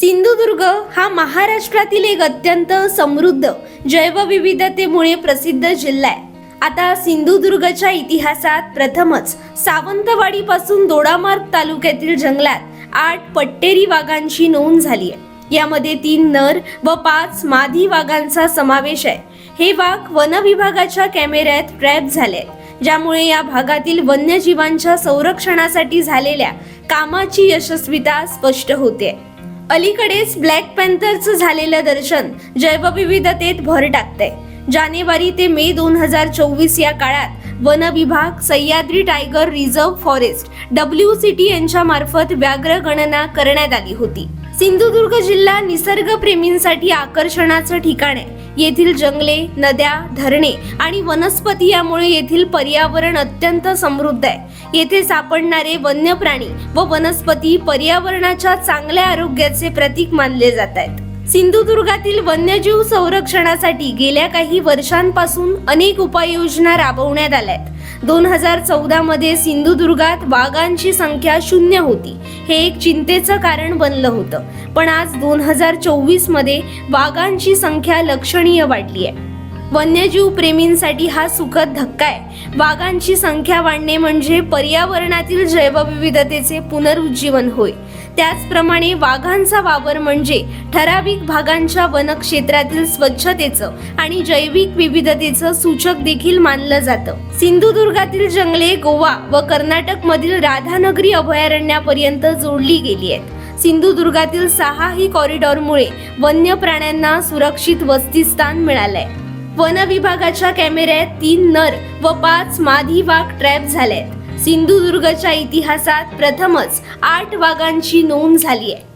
सिंधुदुर्ग हा महाराष्ट्रातील एक अत्यंत समृद्ध जैवविविधतेमुळे प्रसिद्ध जिल्हा आहे. आता सिंधुदुर्गच्या इतिहासात प्रथमच सावंतवाडीपासून दोडामार्ग तालुक्यातील जंगलात आठ पट्टेरी वाघांची नोंद झाली आहे. यामध्ये तीन नर व पाच मादी वाघांचा समावेश आहे. हे वाघ वन विभागाच्या कॅमेऱ्यात ट्रॅप झाले ज्यामुळे या भागातील वन्यजीवांच्या संरक्षणासाठी झालेल्या कामाची यशस्वीता स्पष्ट होते अलीकडेच ब्लॅक पॅन्थरचं झालेलं दर्शन जैवविविधतेत भर टाकतंय. जानेवारी ते मे दोन हजार चोवीस या काळात वन विभाग Sahyadri tiger reserve forest W C T यांच्या मार्फत व्याघ्र गणना करण्यात आली होती. सिंधुदुर्ग जिल्हा निसर्गप्रेमींसाठी आकर्षणाचं ठिकाण आहे. येथील जंगले नद्या धरणे आणि वनस्पती यामुळे येथील पर्यावरण अत्यंत समृद्ध आहे. येथे सापडणारे वन्य प्राणी व वनस्पती पर्यावरणाच्या चांगल्या आरोग्याचे प्रतीक मानले जात आहेत. सिंधुदुर्गातील वन्यजीव संरक्षणासाठी गेल्या काही वर्षांपासून अनेक उपाययोजना राबवण्यात आल्या आहेत. दोन हजार चौदा मध्ये सिंधुदुर्गात वाघांची संख्या शून्य होती. हे एक चिंतेचं कारण बनलं होतं. पण आज दोन हजार चोवीसमध्ये वाघांची संख्या लक्षणीय वाढली आहे. वन्यजीव प्रेमींसाठी हा सुखद धक्का आहे. वाघांची संख्या वाढणे म्हणजे पर्यावरणातील जैवविविधतेचे पुनरुज्जीवन होय. त्याचप्रमाणे वाघांचा वावर म्हणजे ठराविक भागांच्या वनक्षेत्रातील स्वच्छतेचं आणि जैविक विविधतेचं सूचक देखील मानलं जातं. सिंधुदुर्गातील जंगले गोवा व कर्नाटक मधील राधानगरी अभयारण्यापर्यंत जोडली गेली आहेत. सिंधुदुर्गातील सहाही कॉरिडॉरमुळे वन्य प्राण्यांना सुरक्षित वसतिस्थान मिळालंय. वन विभागाच्या कॅमेऱ्यात तीन नर व पाच मादी वाघ ट्रॅप झालेत. सिंधुदुर्गच्या इतिहासात प्रथमच आठ वाघांची नोंद झाली आहे.